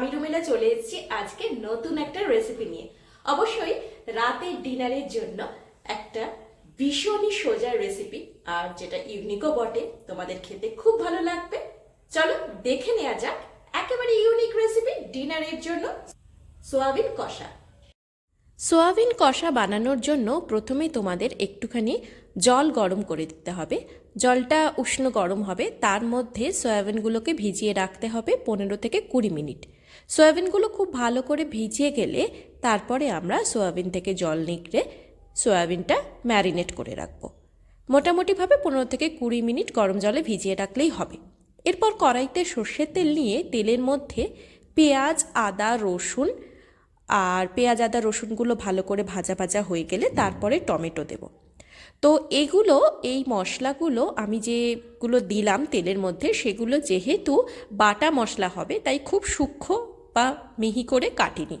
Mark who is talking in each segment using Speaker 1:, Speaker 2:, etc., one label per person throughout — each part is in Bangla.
Speaker 1: আমি রুমেলা চলে এসেছি আজকে নতুন একটা রেসিপি নিয়ে। অবশ্যই রাতের ডিনারের জন্য একটা ভীষণই সোজা রেসিপি আর যেটা ইউনিকও বটে, তোমাদের খেতে খুব ভালো লাগবে। চলো দেখে নেওয়া যাক, একেবারে ইউনিক রেসিপি ডিনারের জন্য সোয়াবিন কষা। সোয়াবিন কষা বানানোর জন্য প্রথমে তোমাদের একটুখানি জল গরম করে দিতে হবে। জলটা উষ্ণ গরম হবে, তার মধ্যে সয়াবিনগুলোকে ভিজিয়ে রাখতে হবে পনেরো থেকে কুড়ি মিনিট। সয়াবিনগুলো খুব ভালো করে ভিজিয়ে গেলে তারপরে আমরা সয়াবিন থেকে জল নিগড়ে সয়াবিনটা ম্যারিনেট করে রাখব। মোটামুটিভাবে পনেরো থেকে কুড়ি মিনিট গরম জলে ভিজিয়ে রাখলেই হবে। এরপর কড়াইতে সর্ষের তেল নিয়ে তেলের মধ্যে পেঁয়াজ, আদা, রসুন আর পেঁয়াজ, আদা, রসুনগুলো ভালো করে ভাজা ভাজা হয়ে গেলে তারপরে টমেটো দেব। তো এগুলো, এই মশলাগুলো আমি যেগুলো দিলাম তেলের মধ্যে সেগুলো যেহেতু বাটা মশলা হবে, তাই খুব সূক্ষ্ম বা মিহি করে কাটিনি।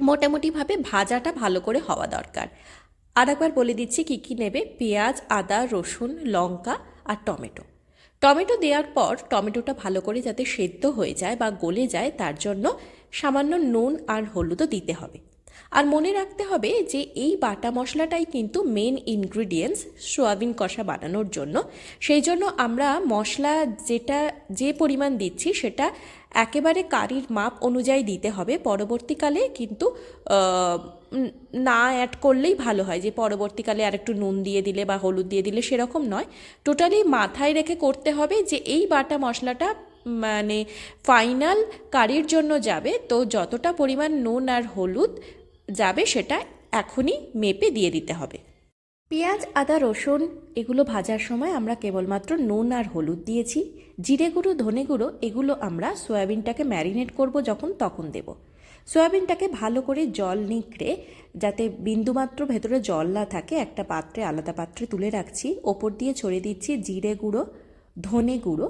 Speaker 1: মোটামুটিভাবে ভাজাটা ভালো করে হওয়া দরকার। আর একবার বলে দিচ্ছি কী কী নেবে? পেঁয়াজ, আদা, রসুন, লঙ্কা আর টমেটো। টমেটো দেওয়ার পর টমেটোটা ভালো করে যাতে সেদ্ধ হয়ে যায় বা গলে যায়, তার জন্য সামান্য নুন আর হলুদও দিতে হবে। আর মনে রাখতে হবে যে এই বাটা মশলাটাই কিন্তু মেন ইনগ্রিডিয়েন্টস সোয়াবিন কষা বানানোর জন্য। সেই জন্য আমরা মশলা যেটা, যে পরিমাণ দিচ্ছি সেটা একেবারে কারির মাপ অনুযায়ী দিতে হবে। পরবর্তীকালে কিন্তু না অ্যাড করলেই ভালো হয়। যে পরবর্তীকালে আর একটু নুন দিয়ে দিলে বা হলুদ দিয়ে দিলে সেরকম নয়। টোটালি মাথায় রেখে করতে হবে যে এই বাটা মশলাটা মানে ফাইনাল কারির জন্য যাবে। তো যতটা পরিমাণ নুন আর হলুদ যাবে সেটা এখনই মেপে দিয়ে দিতে হবে। পেঁয়াজ, আদা, রসুন, এগুলো ভাজার সময় আমরা কেবলমাত্র নুন আর হলুদ দিয়েছি। জিরে গুঁড়ো, ধনে গুঁড়ো, এগুলো আমরা সয়াবিনটাকে ম্যারিনেট করব যখন তখন দেব। সয়াবিনটাকে ভালো করে জল নিকড়ে যাতে বিন্দুমাত্র ভেতরে জল না থাকে, একটা পাত্রে, আলাদা পাত্রে তুলে রাখছি। ওপর দিয়ে ছড়িয়ে দিচ্ছি জিরে গুঁড়ো, ধনে গুঁড়ো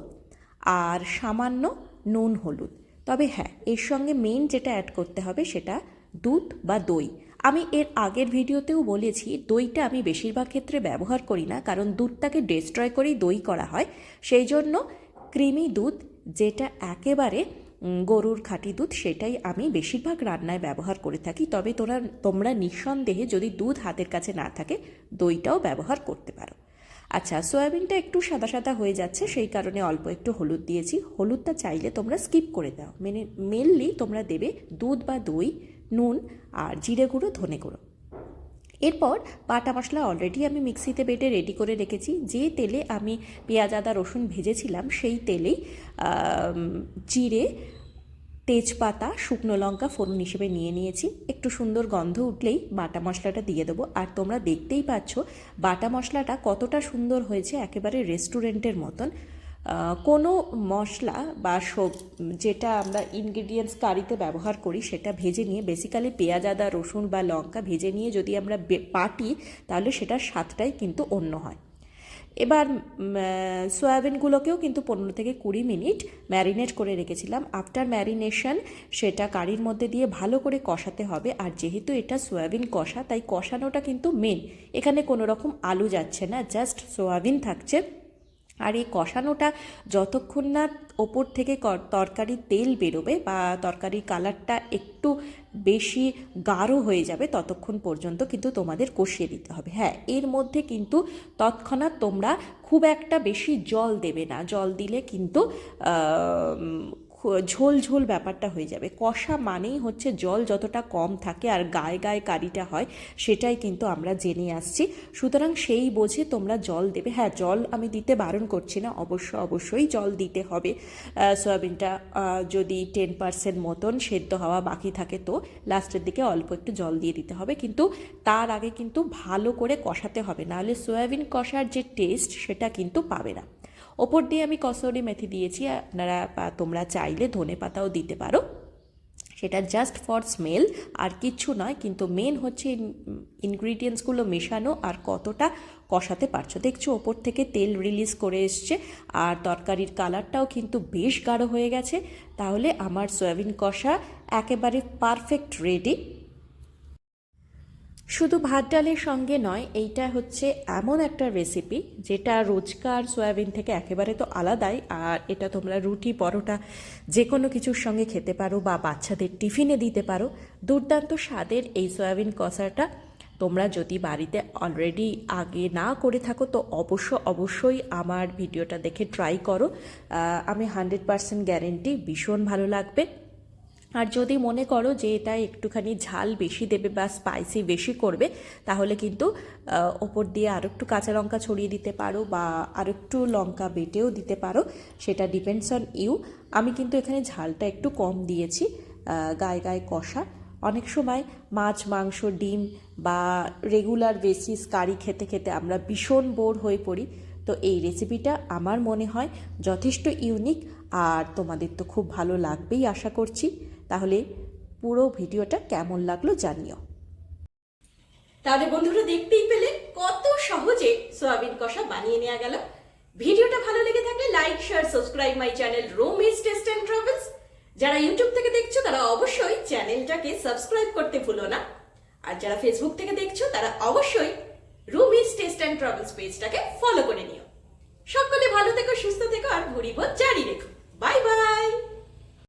Speaker 1: আর সামান্য নুন হলুদ। তবে হ্যাঁ এর সঙ্গে মেন যেটা অ্যাড করতে হবে সেটা দুধ বা দই। আমি এর আগের ভিডিওতেও বলেছি, দইটা আমি বেশিরভাগ ক্ষেত্রে ব্যবহার করি না, কারণ দুধটাকে ডেস্ট্রয় করেই দই করা হয়। সেই জন্য ক্রিমি দুধ, যেটা একেবারে গরুর খাঁটি দুধ, সেটাই আমি বেশিরভাগ রান্নায় ব্যবহার করে থাকি। তবে তোরা, তোমরা নিঃসন্দেহে যদি দুধ হাতের কাছে না থাকে, দইটাও ব্যবহার করতে পারো। আচ্ছা সয়াবিনটা একটু সাদা সাদা হয়ে যাচ্ছে, সেই কারণে অল্প একটু হলুদ দিয়েছি। হলুদটা চাইলে তোমরা স্কিপ করে দাও। মানে মেনলি তোমরা দেবে দুধ বা দই নুন আর জিরে গুঁড়ো, ধনে গুঁড়ো। এরপর বাটা মশলা অলরেডি আমি মিক্সিতে বেটে রেডি করে রেখেছি। যে তেলে আমি পেঁয়াজ, আদা, রসুন ভেজেছিলাম, সেই তেলেই জিরে, তেজপাতা, শুকনো লঙ্কা ফোড়ন হিসেবে নিয়ে নিয়েছি। একটু সুন্দর গন্ধ উঠলেই বাটা মশলাটা দিয়ে দেবো। আর তোমরা দেখতেই পাচ্ছ, বাটা মশলাটা কতটা সুন্দর হয়েছে, একেবারে রেস্টুরেন্টের মতন। কোনো মশলা বা সব, যেটা আমরা ইনগ্রিডিয়েন্টস কারিতে ব্যবহার করি সেটা ভেজে নিয়ে বেসিক্যালি পেঁয়াজ, আদা, রসুন বা লঙ্কা ভেজে নিয়ে যদি আমরা পাটি তাহলে সেটার স্বাদটাই কিন্তু অন্য হয়। এবার সয়াবিনগুলোকেও কিন্তু পনেরো থেকে কুড়ি মিনিট ম্যারিনেট করে রেখেছিলাম। আফটার ম্যারিনেশন সেটা কারির মধ্যে দিয়ে ভালো করে কষাতে হবে। আর যেহেতু এটা সয়াবিন কষা, তাই কষানোটা কিন্তু মেন এখানে কোনো রকম আলু যাচ্ছে না জাস্ট সয়াবিন থাকছে। আর এই কষানোটা যতক্ষণ না ওপর থেকে তরকারি তেল বেরোবে বা তরকারির কালারটা একটু বেশি গাঢ় হয়ে যাবে ততক্ষণ পর্যন্ত কিন্তু তোমাদের কষিয়ে দিতে হবে। হ্যাঁ এর মধ্যে কিন্তু তৎক্ষণাৎ তোমরা খুব একটা বেশি জল দেবে না। জল দিলে কিন্তু ঝোল ঝোল ব্যাপারটা হয়ে যাবে। কষা মানেই হচ্ছে জল যতটা কম থাকে আর গায়ে গায়ে কারিটা হয় সেটাই কিন্তু আমরা জেনে আসছি। সুতরাং সেই বোঝে তোমরা জল দেবে। হ্যাঁ জল আমি দিতে বারণ করছি না, অবশ্য অবশ্যই জল দিতে হবে। সয়াবিনটা যদি টেন পার্সেন্ট মতন সেদ্ধ হওয়া বাকি থাকে তো লাস্টের দিকে অল্প একটু জল দিয়ে দিতে হবে। কিন্তু তার আগে কিন্তু ভালো করে কষাতে হবে। নাহলে সয়াবিন কষার যে টেস্ট সেটা কিন্তু পাবে না। ওপর দিয়ে আমি কসৌরি মেথি দিয়েছি, আপনারা তোমরা চাইলে ধনে পাতাও দিতে পারো। সেটা জাস্ট ফর স্মেল আর কিচ্ছু নয়, কিন্তু মেন হচ্ছে ইনগ্রিডিয়েন্টসগুলো মেশানো আর কতটা কষাতে পারছ। দেখছ, ওপর থেকে তেল রিলিজ করে এসছে, আর তরকারির কালারটাও কিন্তু বেশ গাঢ় হয়ে গেছে। তাহলে আমার সয়াবিন কষা একেবারে পারফেক্ট রেডি
Speaker 2: শুধু ভাত ডালের সঙ্গে নয়, এইটা হচ্ছে এমন একটা রেসিপি যেটা রোজকার সয়াবিন থেকে একেবারে তো আলাদাই। আর এটা তোমরা রুটি, পরোটা যে কোনো কিছুর সঙ্গে খেতে পারো বা বাচ্চাদের টিফিনে দিতে পারো। দুর্দান্ত স্বাদের এই সয়াবিন কষাটা তোমরা যদি বাড়িতে অলরেডি আগে না করে থাকো, তো অবশ্য অবশ্যই আমার ভিডিওটা দেখে ট্রাই করো। আমি হান্ড্রেড পারসেন্ট গ্যারেন্টি ভীষণ ভালো লাগবে। আর যদি মনে করো যে এটা একটুখানি ঝাল বেশি দেবে বা স্পাইসি বেশি করবে, তাহলে কিন্তু ওপর দিয়ে আরও একটু কাঁচা লঙ্কা ছড়িয়ে দিতে পারো বা আরও একটু লঙ্কা বেটেও দিতে পারো, সেটা ডিপেন্ডস অন ইউ আমি কিন্তু এখানে ঝালটা একটু কম দিয়েছি গায়ে গায়ে কষা। অনেক সময় মাছ, মাংস, ডিম বা রেগুলার বেসিস কারি খেতে খেতে আমরা ভীষণ বোর হয়ে পড়ি। তো এই রেসিপিটা আমার মনে হয় যথেষ্ট ইউনিক আর তোমাদের তো খুব ভালো লাগবেই আশা করছি। তাহলে পুরো ভিডিওটা কেমন লাগল জানিও।
Speaker 1: তাহলে বন্ধুরা দেখতেই পেলে কত সহজে সোয়াবিন কষা বানিয়ে নেওয়া গেল। ভিডিওটা ভালো লেগে থাকলে like share subscribe my channel Romi's taste and travels যারা ইউটিউব থেকে দেখছ, তারা অবশ্যই চ্যানেলটাকে সাবস্ক্রাইব করতে ভুলো না। আর যারা ফেসবুক থেকে দেখছ, তারা অবশ্যই রুমিস টেস্ট অ্যান্ড ট্রাভেলস পেজটাকে ফলো করে নিও। সকলে ভালো থেকো, সুস্থ থেকো, আর ভুড়ি জারি রেখো। Bye bye